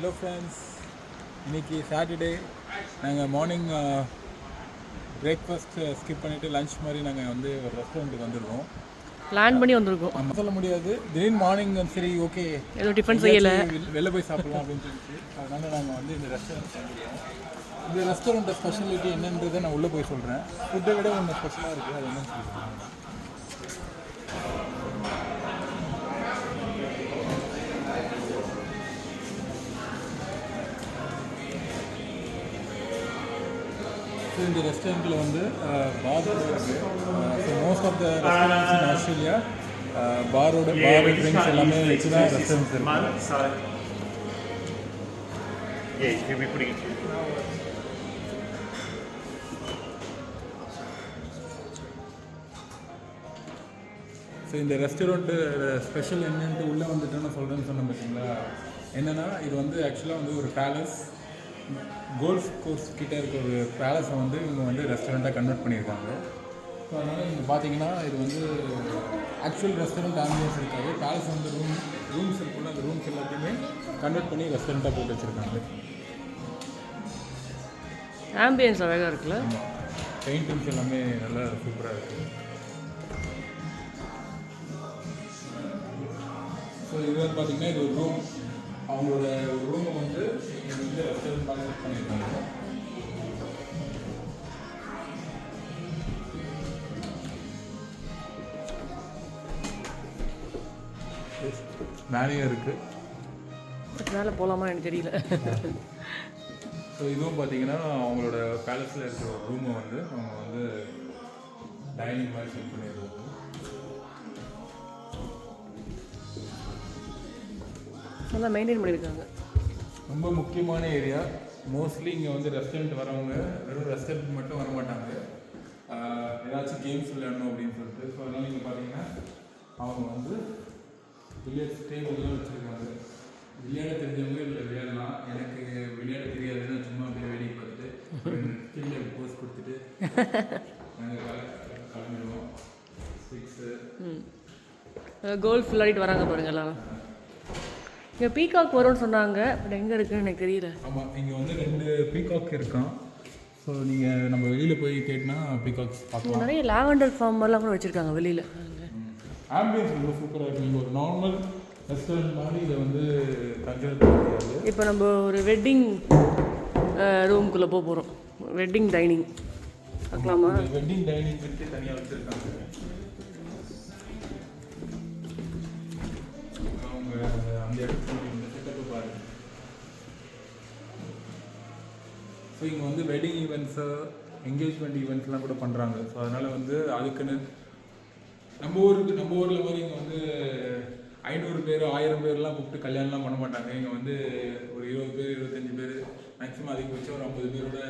Hello friends இன்னைக்கு Saturday நாங்கள் morning breakfast skip பண்ணிவிட்டு லஞ்ச் மாதிரி நாங்கள் வந்து ஒரு ரெஸ்டாரண்ட்டுக்கு வந்திருக்கோம். பிளான் பண்ணி வந்திருக்கோம். நம்ம சொல்ல முடியாது. திடீர்னு மார்னிங் சரி ஓகே ஏதோ டிஃபன் செய்யலை. வெளில போய் சாப்பிடலாம் அப்படின்னு சொல்லிட்டு. அதனால நாங்கள் வந்து இந்த ரெஸ்டாரண்ட் இந்த ரெஸ்டாரண்ட்டை ஸ்பெஷாலிட்டி என்னன்றதை நான் உள்ளே போய் சொல்கிறேன் ஃபுட்டை விட ஒன்று ஸ்பெஷலாக இருக்குது அது என்னன்னு சொல்லி ஸோ இந்த ரெஸ்டாரண்ட்டில் வந்து இருக்குது so most of the restaurants in Australia பாரோட bar drinks எல்லாமே வச்சு தான் ரெஸ்டாரண்ட்ஸ் இருக்கு. Mother, son. Yeah, you can be putting it. So இந்த ரெஸ்டாரண்ட்டு ஸ்பெஷல் என்னன்ட்டு உள்ளே வந்துட்டு நான் சொல்கிறேன்னு சொன்னேன் பார்த்தீங்களா என்னென்னா இது வந்து ஆக்சுவலாக வந்து ஒரு பேலஸ் கோல்ஃப் கோர்ஸ் கிட்ட இருக்க ஒரு பேலஸை வந்து இவங்க வந்து ரெஸ்டாரண்ட்டாக கன்வெர்ட் பண்ணியிருக்காங்க. ஸோ அதனால் இங்கே பார்த்தீங்கன்னா இது வந்து ஆக்சுவல் ரெஸ்டாரண்ட் ஆம்பியன்ஸ் இருக்காது. பேலஸ் வந்து ரூம் ரூம்ஸ் இருக்குல்ல அந்த ரூம்ஸ் எல்லாத்தையுமே கன்வெர்ட் பண்ணி ரெஸ்டாரண்ட்டாக போட்டு வச்சுருக்காங்க. ஆம்பியன்ஸ் அழகாக இருக்குல்ல? பெயிண்டிங்ஸ் எல்லாமே நல்லா சூப்பராக இருக்குது ஸோ இது வந்து பார்த்தீங்கன்னா இது ஒரு ரூம் அவங்களோட ரூமை வந்து வந்து ரெஸ்டாரண்ட் கான்செப்ட் பண்ணியிருக்காங்க மேலேயும் இருக்குது மேலே போகலாமா எனக்கு தெரியல. ஸோ இதுவும் பார்த்தீங்கன்னா அவங்களோட பேலஸில் இருக்கிற ஒரு ரூமை வந்து அவங்க வந்து டைனிங் மாதிரி செட் பண்ணிடுறாங்க நல்லா மெயின்டைன் பண்ணியிருக்காங்க. ரொம்ப முக்கியமான ஏரியா மோஸ்ட்லி இங்கே வந்து ரெஸ்டாரண்ட் வரவங்க வெறும் ரெஸ்டாரண்ட் மட்டும் வர மாட்டாங்க ஏதாச்சும் கேம்ஸ் விளையாடணும் அப்படின்னு சொல்லிட்டு. ஸோ அதனால் நீங்கள் பார்த்தீங்கன்னா அவங்க வந்து பில்லியர்ஸ் டேபிள்லாம் வச்சுருக்காங்க. விளையாட தெரிஞ்சவங்க இல்லை விளையாடலாம். எனக்கு விளையாட தெரியாது நான் சும்மா அப்படியே வேடிக்கை பார்த்துட்டு கீழே போஸ் கொடுத்துட்டு நாங்கள் கிளம்பிடுவோம். சிக்ஸு கோல்ஃப் விளையாடிட்டு வராங்க பாருங்க எல்லாரும். இங்கே பீகாக் வரும்னு சொன்னாங்க பட் எங்கே இருக்குன்னு எனக்கு தெரியல. ஆமாம் இங்கே வந்து ரெண்டு பீகாக் இருக்கான். ஸோ நீங்கள் நம்ம வெளியில் போய் கேட்டினா பீகாக்ஸ் பார்க்கலாம். நிறைய லாவெண்டர் ஃபார்ம் மாதிரிலாம் கூட வச்சுருக்காங்க வெளியில். ஆம்பியன்ஸ் ரொம்ப சூப்பராக இருக்கு. நீங்கள் ஒரு நார்மல் ரெஸ்டாரண்ட் மாதிரி இதை வந்து முடியாது இப்போ நம்ம ஒரு வெட்டிங் ரூம்குள்ளே போக போகிறோம் வெட்டிங் டைனிங் பார்க்கலாமா? வெட்டிங் டைனிங் தனியாக வச்சுருக்காங்க. அவங்க அந்த இடத்துல இந்த பாருங்க. ஸோ இங்கே வந்து வெட்டிங் ஈவெண்ட்ஸு என்கேஜ்மெண்ட் ஈவெண்ட்ஸ்லாம் கூட பண்ணுறாங்க ஸோ அதனால் வந்து அதுக்குன்னு நம்ம ஊருக்கு நம்ம ஊரில் மாதிரி இங்கே வந்து ஐநூறு பேர் ஆயிரம் பேர்லாம் கூப்பிட்டு கல்யாணம்லாம் பண்ண மாட்டாங்க. இங்கே வந்து ஒரு இருபது பேர் இருபத்தஞ்சி பேர் மேக்ஸிமம் அதிகபட்சம் ஒரு ஐம்பது பேரோட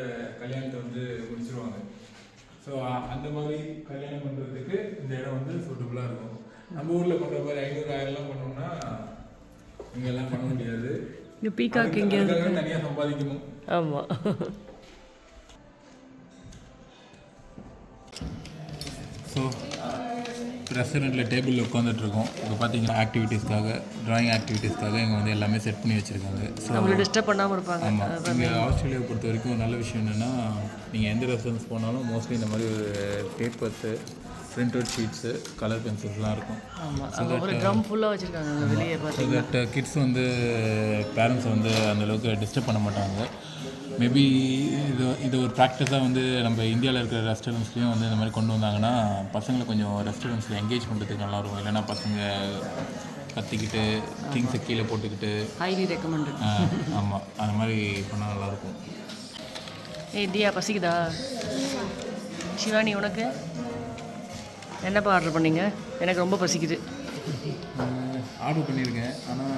கல்யாணத்தை வந்து முடிச்சிருவாங்க. ஸோ அந்த மாதிரி கல்யாணம் பண்ணுறதுக்கு இந்த இடம் வந்து சூட்டபுளாக இருக்கும். நம்ம ஊரில் பண்ணுற மாதிரி ஐநூறு ஆயிரம்லாம் பண்ணோம்னா இங்கெல்லாம் பண்ண முடியாது. இங்கே பீகாக் இங்கே தனியாக சம்பாதிக்கணும். ஆமாம் ஸோ ரெஸ்டாரண்ட்டில் டேபிளில் உட்காந்துட்ருக்கோம் இப்போ பார்த்தீங்கன்னா ஆக்டிவிட்டீஸ்க்காக ட்ராயிங் ஆக்டிவிட்டீஸ்க்காக இங்கே வந்து எல்லாமே செட் பண்ணி வச்சுருக்காங்க. ஸோ நம்மளை டிஸ்டர்ப் பண்ணாமல் இருப்பாங்க. ஆமாம் இங்கே ஆஸ்திரேலியாவை பொறுத்த வரைக்கும் நல்ல விஷயம் என்னென்னா நீங்கள் எந்த ரெஸ்டாரண்ட்ஸ் போனாலும் மோஸ்ட்லி இந்த மாதிரி ஒரு papers print out sheets colour பென்சில்ஸ்லாம் இருக்கும். ஆமாம் அங்கே ஒரு ட்ரம் ஃபுல்லாக வச்சுருக்காங்க வெளியே பார்த்து ஸோ தட் கிட்ஸ் வந்து பேரண்ட்ஸை வந்து அந்த அளவுக்கு டிஸ்டர்ப் பண்ண மாட்டாங்க. மேபி இது இது ஒரு ப்ராக்டிஸாக வந்து நம்ம இந்தியாவில் இருக்கிற ரெஸ்டாரண்ட்ஸ்லேயும் வந்து இந்த மாதிரி கொண்டு வந்தாங்கன்னா பசங்களை கொஞ்சம் ரெஸ்டாரண்ட்ஸில் என்கேஜ் பண்ணுறதுக்கு நல்லாயிருக்கும் இல்லைன்னா பசங்க கத்திக்கிட்டு திங்ஸை கீழே போட்டுக்கிட்டு. ஹைலி ரெக்கமெண்டட் ஆமாம் அந்த மாதிரி பண்ணால் நல்லாயிருக்கும் ஏய் தியா பசிக்குதா? சிவானி உனக்கு? என்னப்பா ஆர்டர் பண்ணீங்க? எனக்கு ரொம்ப பசிக்குது. ஆர்டர் பண்ணியிருக்கேன் ஆனால்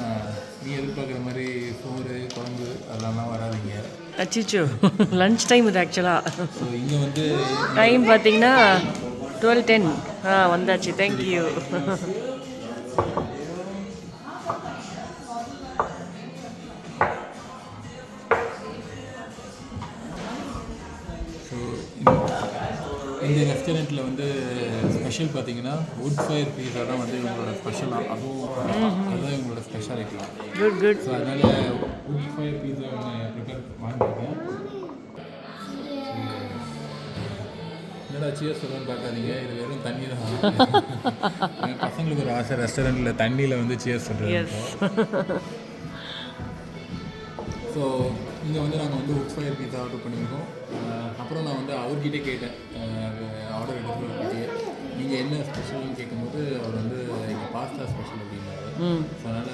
நீ எதிர்பார்க்குற மாதிரி சோறு குழம்பு அதெல்லாம் வராதுங்க. அச்சிச்சோ லஞ்ச் டைம் இது ஆக்சுவலாக இங்கே வந்து டைம் பார்த்தீங்கன்னா டுவெல் டென் ஆ வந்தாச்சு. தேங்க்யூ ஸோ இந்த ரெஸ்டாரண்ட்டில் வந்து ஸ்பெஷல் பார்த்தீங்கன்னா வுட் ஃபயர் பீஸா தான் வந்து இவங்களோட ஸ்பெஷலாக அதுவும் அதுதான் இவங்களோட ஸ்பெஷாலிட்டி குட் குட் ஸோ அதனால் உட் ஃபயர் பீஸா ஒன்று ப்ரிப்பேர் வாங்கியிருக்கேன். என்னடா சியர் சொல்லணும்னு பார்க்காதீங்க இது வெறும் தண்ணி தான். பசங்களுக்கு ஒரு ஆசை ரெஸ்டாரண்ட்டில் தண்ணியில் வந்து சியர் சொல்கிறது ஸோ இங்கே வந்து நாங்கள் வந்து உட் ஃபயர் பீஸா ஆர்டர் பண்ணியிருக்கோம். அப்புறம் நான் வந்து அவர்கிட்ட கேட்டேன். ஆர்டர் எடுத்து நீங்கள் என்ன ஸ்பெஷல்னு கேட்கும்போது அவர் வந்து இங்கே பாஸ்தா ஸ்பெஷல் அப்படின்னாரு. ஸோ அதனால்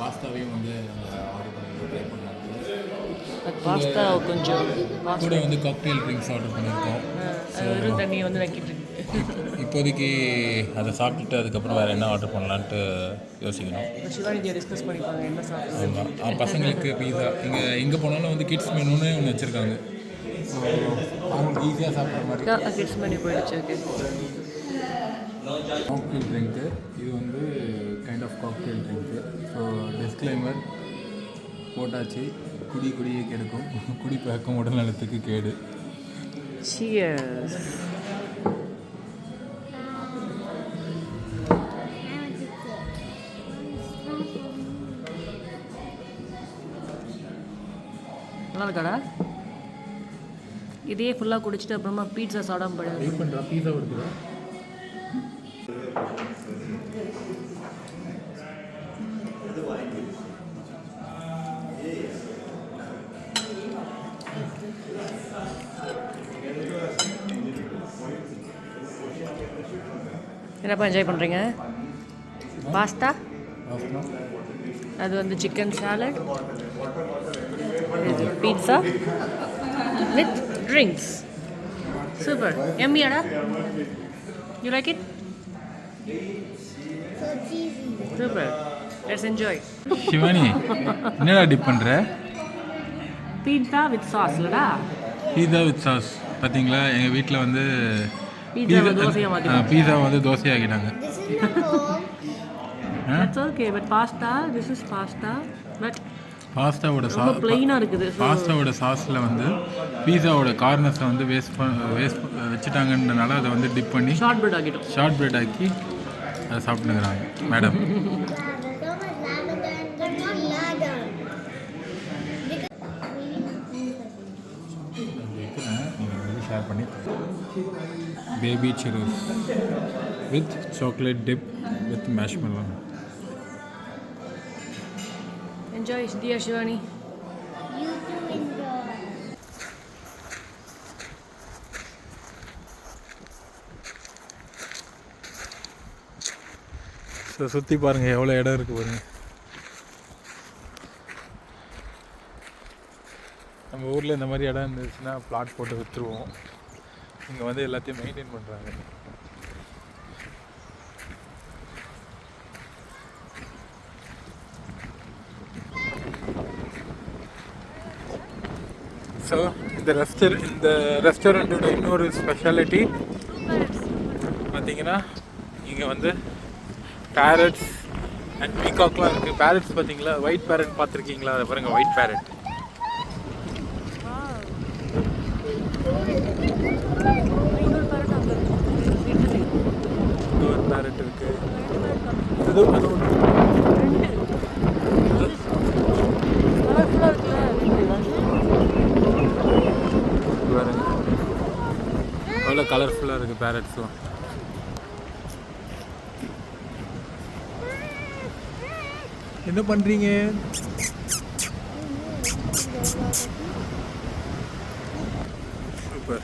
பாஸ்தாவையும் வந்து நாங்கள் ஆர்டர் பண்ணி ட்ரை பண்ணாங்க பாஸ்தா கொஞ்சம் கூட வந்து காக்டெயில் ட்ரிங்க்ஸ் ஆர்டர் பண்ணியிருக்கோம். தண்ணியை வந்து இருக்கு. இப்போதைக்கு அதை சாப்பிட்டுட்டு அதுக்கப்புறம் வேறு என்ன ஆர்டர் பண்ணலான்ட்டு யோசிக்கணும். ஆமாம் பசங்களுக்கு பீஸா இங்கே எங்கே போனாலும் வந்து கிட்ஸ் மெனுன்னு ஒன்று வச்சுருக்காங்க. ஸோ அவங்களுக்கு ஈஸியாக சாப்பிட்ற மாதிரி. கிட்ஸ் மெனு போயிடுச்சு ஓகே காக்டெயில் ட்ரிங்க்கு இது வந்து kind of cocktail drink so disclaimer போட்டாச்சு. குடி குடியை கெடுக்கும். குடி பழக்கம் உடல் நலத்துக்கு கேடு. சியர்ஸ் நல்லா இருக்காடா இதையே ஃபுல்லாக குடிச்சிட்டு அப்புறமா பீட்சா சாப்பிடாம போயிடுது வெயிட் பண்ணுறா பீஸா இருக்குதா என்னப்பா என்ஜாய் பண்ணுறீங்க பாஸ்தா அது வந்து chicken salad pizza with drinks super எம்மியாடா you like it super let's enjoy Shivani என்னடா டிப் பண்ணுற பீட்சா வித் சாஸ் இல்லடா? பீஸா வித் சாஸ் பார்த்தீங்களா எங்கள் வீட்டில் வந்து பீட்சா பீஸா வந்து தோசை ஆக்கிட்டாங்க that's okay but pasta this is pasta but பாஸ்தாவோட சா ரொம்ப பிளெயினாக இருக்குது. பாஸ்தாவோட சாஸில் வந்து பீஸாவோட கார்னர்ஸை வந்து வேஸ்ட் வேஸ்ட் வச்சுட்டாங்கன்றனால அதை வந்து டிப் பண்ணி ஷார்ட் பிரெட் ஆக்கிட்டோம். ஷார்ட் பிரெட் ஆக்கி அதை சாப்பிட்டுக்கிறாங்க. மேடம் ஷேர் பண்ணி baby churros with chocolate dip with marshmallow enjoy Diya Shivani so சுற்றி பாருங்கள் எவ்வளோ இடம் இருக்குது பாருங்க. நம்ம ஊரில் இந்த மாதிரி இடம் இருந்துச்சுன்னா பிளாட் போட்டு விற்றுருவோம் இங்கே வந்து எல்லாத்தையும் மெயின்டைன் பண்ணுறாங்க ஸோ இந்த ரெஸ்டர் இந்த ரெஸ்டாரண்ட்டோட இன்னொரு ஸ்பெஷாலிட்டி பார்த்தீங்கன்னா இங்கே வந்து பேரட்ஸ் அண்ட் பீகாக்லாம் இருக்குது பேரட்ஸ் பார்த்தீங்களா ஒயிட் பேரட் பார்த்துருக்கீங்களா அதை பாருங்கள் ஒயிட் பேரட் ஒரு பேரட் இருக்குது இது அது ஒன்று பாருங்க அவ்வளோ கலர்ஃபுல்லாக இருக்குது பேரட்ஸ்லாம் என்ன பண்ணுறீங்க சூப்பர்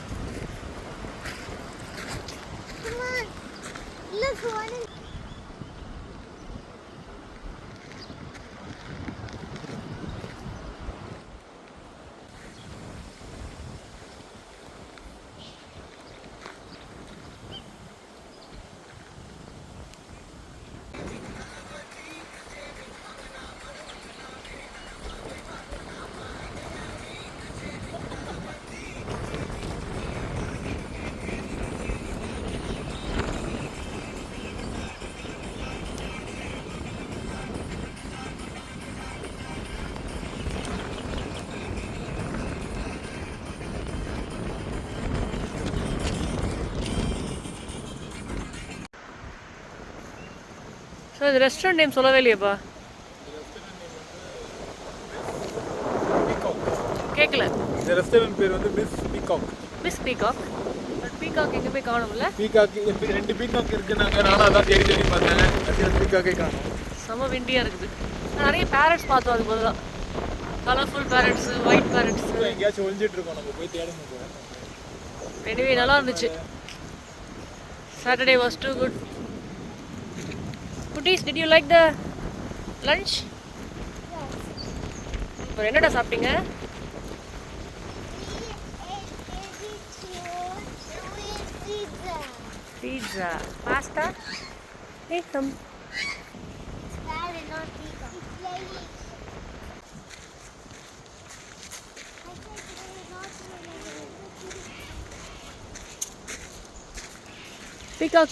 ஸோ இது ரெஸ்டாரண்ட் நேம் சொல்லவே இல்லையேப்பா. கேட்கல இந்த ரெஸ்டாரண்ட் பேர் வந்து Miss Peacock Miss Peacock but Peacock எங்கே போய் காணும்ல? பீகாக் ரெண்டு பீகாக் இருக்குனாங்க நானும் அதான் தேடி தேடி பார்த்தேன். கடைசியில் பீகாக்கே காணும். செம விண்டியாக இருக்குது. நிறைய பேரட்ஸ் பார்த்தோம் அது பதிலாக கலர்ஃபுல் பேரட்ஸு ஒயிட் பேரட்ஸு எங்கேயாச்சும் ஒளிஞ்சிட்டு இருக்கோம். நம்ம போய் தேடணும் எனிவே நல்லா இருந்துச்சு. சாட்டர்டே வாஸ் டூ குட் குட்டீஸ் did you like the lunch அப்புறம் என்னடா சாப்பிட்டீங்க? பீட்சா பாஸ்தா ஏ கம்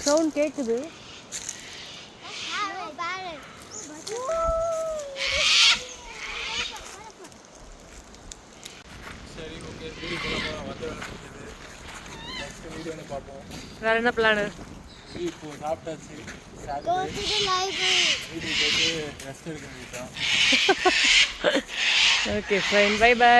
சவுண்ட் கேட்குது சரி ஓகே வீடியோ போகலாமா வந்த வேலை முடிஞ்சது நெக்ஸ்ட் வீடியோவில் பார்ப்போம் வேற என்ன பிளானு இப்போ சாப்பிட்டாச்சு. Okay fine by by